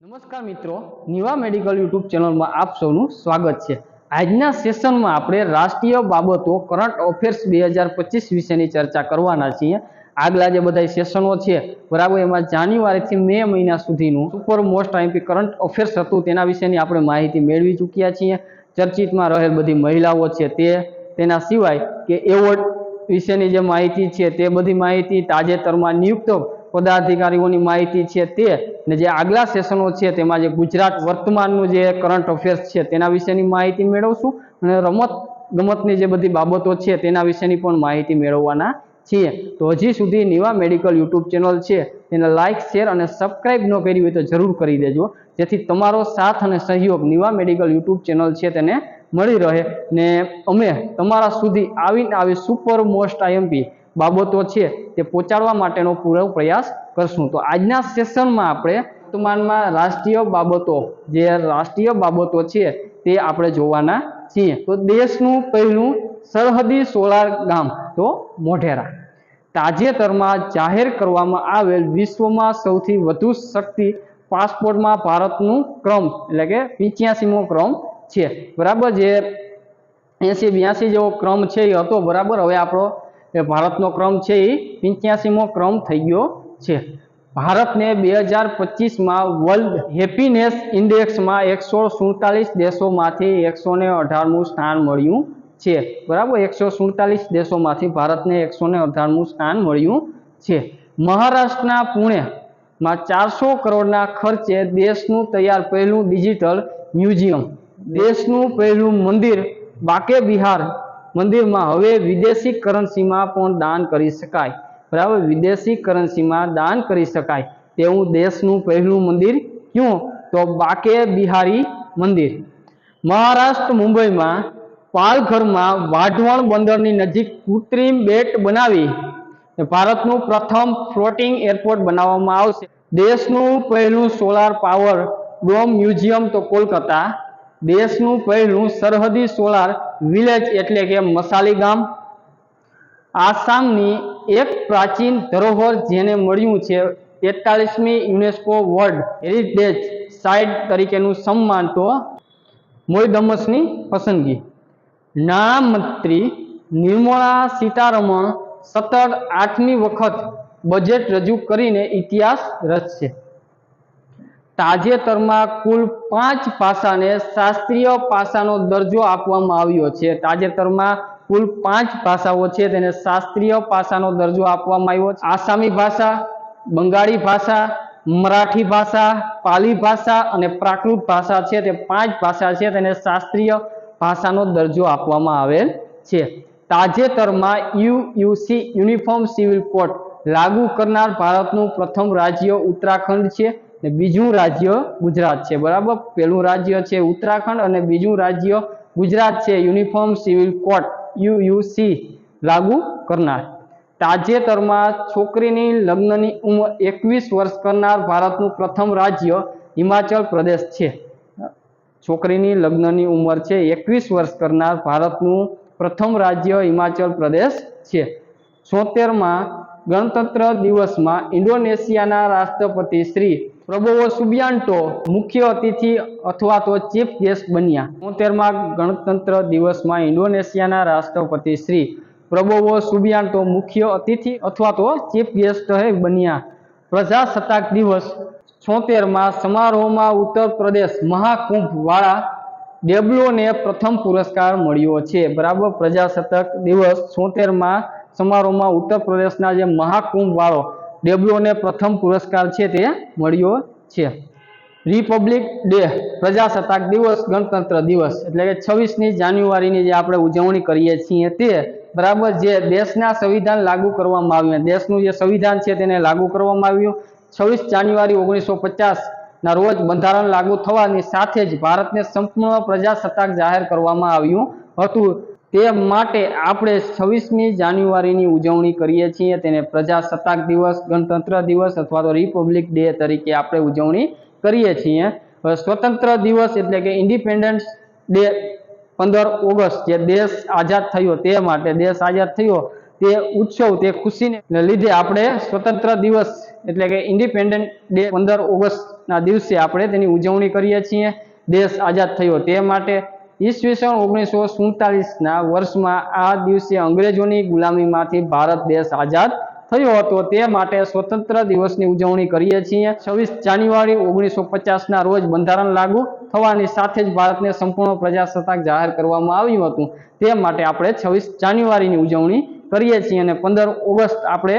નમસ્કાર મિત્રો, Niva medical YouTube ચેનલમાં આપ સૌનું સ્વાગત છે. આજના સેશનમાં આપણે રાષ્ટ્રીય બાબતો કરંટ અફેર્સ બે હજાર પચીસ વિશેની ચર્ચા કરવાના છીએ. આગલા જે બધા સેશનો છે, બરાબર, એમાં જાન્યુઆરીથી મે મહિના સુધીનું super most IP current affairs હતું તેના વિશેની આપણે માહિતી મેળવી ચૂક્યા છીએ. ચર્ચિતમાં રહેલ બધી મહિલાઓ છે તે, તેના સિવાય કે એવોર્ડ વિશેની જે માહિતી છે તે બધી માહિતી તાજેતરમાં નિયુક્ત પદાધિકારીઓની માહિતી છે તે ને જે આગલા સેશનો છે તેમાં જે ગુજરાત વર્તમાનનું જે કરંટ અફેર્સ છે તેના વિશેની માહિતી મેળવશું અને રમત ગમતની જે બધી બાબતો છે તેના વિશેની પણ માહિતી મેળવવાના છીએ. તો હજી સુધી નિવા મેડિકલ યુટ્યુબ ચેનલ છે તેને લાઇક શેર અને સબસ્ક્રાઈબ ન કરી હોય તો જરૂર કરી દેજો. જેથી તમારો સાથ અને સહયોગ નિવા મેડિકલ યુટ્યુબ ચેનલ છે તેને મળી રહે ને અમે તમારા સુધી આવીને આવી સુપર મોસ્ટ આઈએમપી બાબતો છે તે પહોંચાડવા માટેનો પૂરો પ્રયાસ કરશું. તો આજના સેશનમાં આપણે વર્તમાનમાં રાષ્ટ્રીય બાબતો, જે રાષ્ટ્રીય બાબતો છે તે આપણે જોવાના છીએ. તો દેશનું પહેલું સરહદી સોલાર ગામ તો મોઢેરા. તાજેતરમાં જાહેર કરવામાં આવેલ વિશ્વમાં સૌથી વધુ શક્તિ પાસપોર્ટમાં ભારતનું ક્રમ, એટલે કે પિચ્યાસીમો ક્રમ છે. બરાબર જે એસી બ્યાસી જેવો ક્રમ છે એ હતો, બરાબર? હવે આપણો એ ભારતનો ક્રમ છે એ પંચ્યાસીમો ક્રમ થઈ ગયો છે. ભારતને બે હજાર પચીસમાં વર્લ્ડ હેપીનેસ ઇન્ડેક્સમાં એકસો સુડતાલીસ દેશોમાંથી એકસો ને અઢારમું સ્થાન મળ્યું છે. બરાબર? એકસો સુડતાલીસ દેશોમાંથી ભારતને એકસો ને અઢારમું સ્થાન મળ્યું છે. મહારાષ્ટ્રના પુણેમાં ચારસો કરોડના ખર્ચે દેશનું તૈયાર પહેલું ડિજિટલ મ્યુઝિયમ, દેશનું પહેલું મંદિર બાકે બિહાર મંદિરમાં હવે વિદેશી કરન્સીમાં પણ દાન કરી શકાય. બરાબર? વિદેશી કરન્સીમાં દાન કરી શકાય. તેવું દેશનું પહેલું મંદિર ક્યું? તો બાકે બિહારી મંદિર. મહારાષ્ટ્ર, મુંબઈમાં પાલઘરમાં વાઢવણ બંદરની નજીક કૃત્રિમ બેટ બનાવી. ભારતનું પ્રથમ ફ્લોટિંગ એરપોર્ટ બનાવવામાં આવશે. દેશનું પહેલું સોલાર પાવર ડોમ મ્યુઝિયમ તો કોલકાતા. દેશનું પહેલું સરહદી સોલાર વિલેજ એટલે કે મસાલી ગામ. આસામની એક પ્રાચીન ધરોહર જેને મળ્યું છે તેતાલીસમી યુનેસ્કો વર્લ્ડ હેરિટેજ સાઇટ તરીકેનું સન્માન તો મોયદમસની પસંદગી. નાણામંત્રી નિર્મળા સીતારમણ સતત આઠમી વખત બજેટ રજૂ કરીને ઇતિહાસ રચશે. તાજેતરમાં કુલ પાંચ પાસાને શાસ્ત્રીય પાસાનો દરજ્જો આપવામાં આવ્યો છે. તાજેતરમાં કુલ પાંચ ભાષાઓ છે, તેને શાસ્ત્રીય પાસાનો દરજ્જો આપવામાં આવ્યો છે. આસામી ભાષા, બંગાળી ભાષા, મરાઠી ભાષા, પાલી ભાષા અને પ્રાકૃત ભાષા છે. તે પાંચ ભાષા છે, તેને શાસ્ત્રીય ભાષાનો દરજ્જો આપવામાં આવેલ છે. તાજેતરમાં યુયુસી યુનિફોર્મ સિવિલ કોડ લાગુ કરનાર ભારતનું પ્રથમ રાજ્ય ઉત્તરાખંડ છે. ને બીજું રાજ્ય ગુજરાત છે. બરાબર? પહેલું રાજ્ય છે ઉત્તરાખંડ અને બીજું રાજ્ય ગુજરાત છે. યુનિફોર્મ સિવિલ કોડ યુયુસી લાગુ કરનાર. તાજેતરમાં છોકરીની લગ્નની ઉંમર એકવીસ વર્ષ કરનાર ભારતનું પ્રથમ રાજ્ય હિમાચલ પ્રદેશ છે. છોકરીની લગ્નની ઉંમર છે એકવીસ વર્ષ કરનાર ભારતનું પ્રથમ રાજ્ય હિમાચલ પ્રદેશ છે. છોતેરમાં ગણતંત્ર દિવસમાં ઇન્ડોનેશિયાના રાષ્ટ્રપતિ શ્રી પ્રબોવો સુબિયાન્ટો મુખ્ય અતિથિ અથવા તો ચીફ ગેસ્ટ બન્યા. તોતેરમાં ગણતંત્ર દિવસમાં ઇન્ડોનેશિયાના રાષ્ટ્રપતિ શ્રી પ્રબોવો સુબિયાન્ટો મુખ્ય અતિથિ અથવા તો ચીફ ગેસ્ટ બન્યા. પ્રજાસત્તાક દિવસ. છોતેરમાં સમારોહમાં ઉત્તર પ્રદેશ મહાકુંભ વાળા ડેબ્લોને પ્રથમ પુરસ્કાર મળ્યો છે. બરાબર પ્રજાસત્તાક દિવસ. છોતેરમાં સમારોહમાં ઉત્તર પ્રદેશના જે મહાકુંભવાળો વાળો પ્રથમ પુરસ્કાર છે તે મળ્યો છે. રિપબ્લિક ડે, પ્રજાસત્તાક દિવસ, ગણતંત્ર દિવસ, એટલે કે છવ્વીસમી જાન્યુઆરીની જે આપણે ઉજવણી કરીએ છીએ તે બરાબર જે દેશના સંવિધાન લાગુ કરવામાં આવ્યું દેશનું જે સંવિધાન છે તેને લાગુ કરવામાં આવ્યું. છવ્વીસ જાન્યુઆરી ઓગણીસો ના રોજ બંધારણ લાગુ થવાની સાથે જ ભારતને સંપૂર્ણ પ્રજાસત્તાક જાહેર કરવામાં આવ્યું હતું. તે માટે આપણે છવ્વીસમી જાન્યુઆરીની ઉજવણી કરીએ છીએ. તેને પ્રજાસત્તાક દિવસ, ગણતંત્ર દિવસ અથવા તો રિપબ્લિક ડે તરીકે આપણે ઉજવણી કરીએ છીએ. સ્વતંત્ર દિવસ એટલે કે ઇન્ડિપેન્ડન્સ ડે પંદર ઓગસ્ટ જે દેશ આઝાદ થયો તે માટે દેશ આઝાદ થયો તે ઉત્સવ તે ખુશીને લીધે આપણે સ્વતંત્ર દિવસ એટલે કે ઇન્ડિપેન્ડન્ટ ડે પંદર ઓગસ્ટના દિવસે આપણે તેની ઉજવણી કરીએ છીએ. દેશ આઝાદ થયો તે માટે ઈસવીસન ઓગણીસો સુડતાલીસના વર્ષમાં આ દિવસે અંગ્રેજોની ગુલામીમાંથી ભારત દેશ આઝાદ થયો હતો. તે માટે સ્વતંત્ર દિવસની ઉજવણી કરીએ છીએ. છવ્વીસ જાન્યુઆરી ઓગણીસો પચાસના રોજ બંધારણ લાગુ થવાની સાથે જ ભારતને સંપૂર્ણ પ્રજાસત્તાક જાહેર કરવામાં આવ્યું હતું. તે માટે આપણે છવ્વીસ જાન્યુઆરીની ઉજવણી કરીએ છીએ અને પંદર ઓગસ્ટ આપણે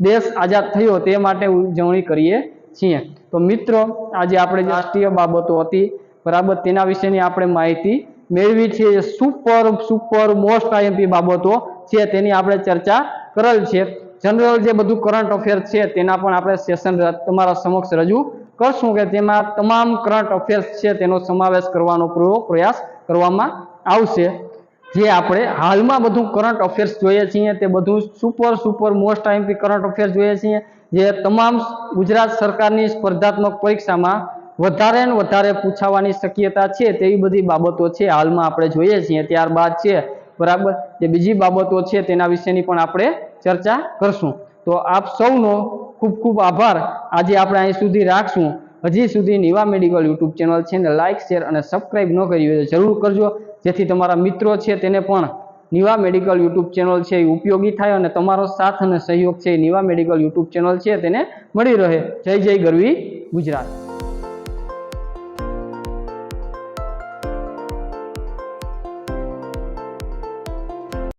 દેશ આઝાદ થયો તે માટે ઉજવણી કરીએ છીએ. તો મિત્રો, આજે આપણે રાષ્ટ્રીય બાબતો હતી, બરાબર, તેના વિશેની આપણે માહિતી મેળવી છે સુપર સુપર મોસ્ટ આઈએમપી બાબતો છે, તેની આપણે ચર્ચા કરેલ છે. જનરલ જે બધું કરંટ અફેર છે, તેના પણ આપણે સેશન તમારા સમક્ષ રજૂ કરશું કે તેમાં તમામ કરંટ અફેર્સ છે, તેનો સમાવેશ કરવાનો પૂરો, પ્રયાસ કરવામાં આવશે. જે આપણે હાલમાં બધું કરંટ અફેર્સ જોઈએ છીએ, તે બધું super super most IMP current affairs જોઈએ છીએ. જે તમામ ગુજરાત સરકારની સ્પર્ધાત્મક પરીક્ષામાં વધારે ને વધારે પૂછાવાની શક્યતા છે તેવી બધી બાબતો છે હાલમાં આપણે જોઈએ છીએ. ત્યારબાદ છે, બરાબર? જે બીજી બાબતો છે તેના વિશેની પણ આપણે ચર્ચા કરશું. તો આપ સૌનો ખૂબ ખૂબ આભાર. આજે આપણે અહીં સુધી રાખશું. હજી સુધી નિવા મેડિકલ યુટ્યુબ ચેનલ છે ને લાઇક શેર અને સબસ્ક્રાઈબ ન કરી હોય જરૂર કરજો. જેથી તમારા મિત્રો છે તેને પણ નિવા મેડિકલ યુટ્યુબ ચેનલ છે એ ઉપયોગી થાય અને તમારો સાથ અને સહયોગ છે નિવા મેડિકલ યુટ્યુબ ચેનલ છે તેને મળી રહે. જય જય ગરવી ગુજરાત.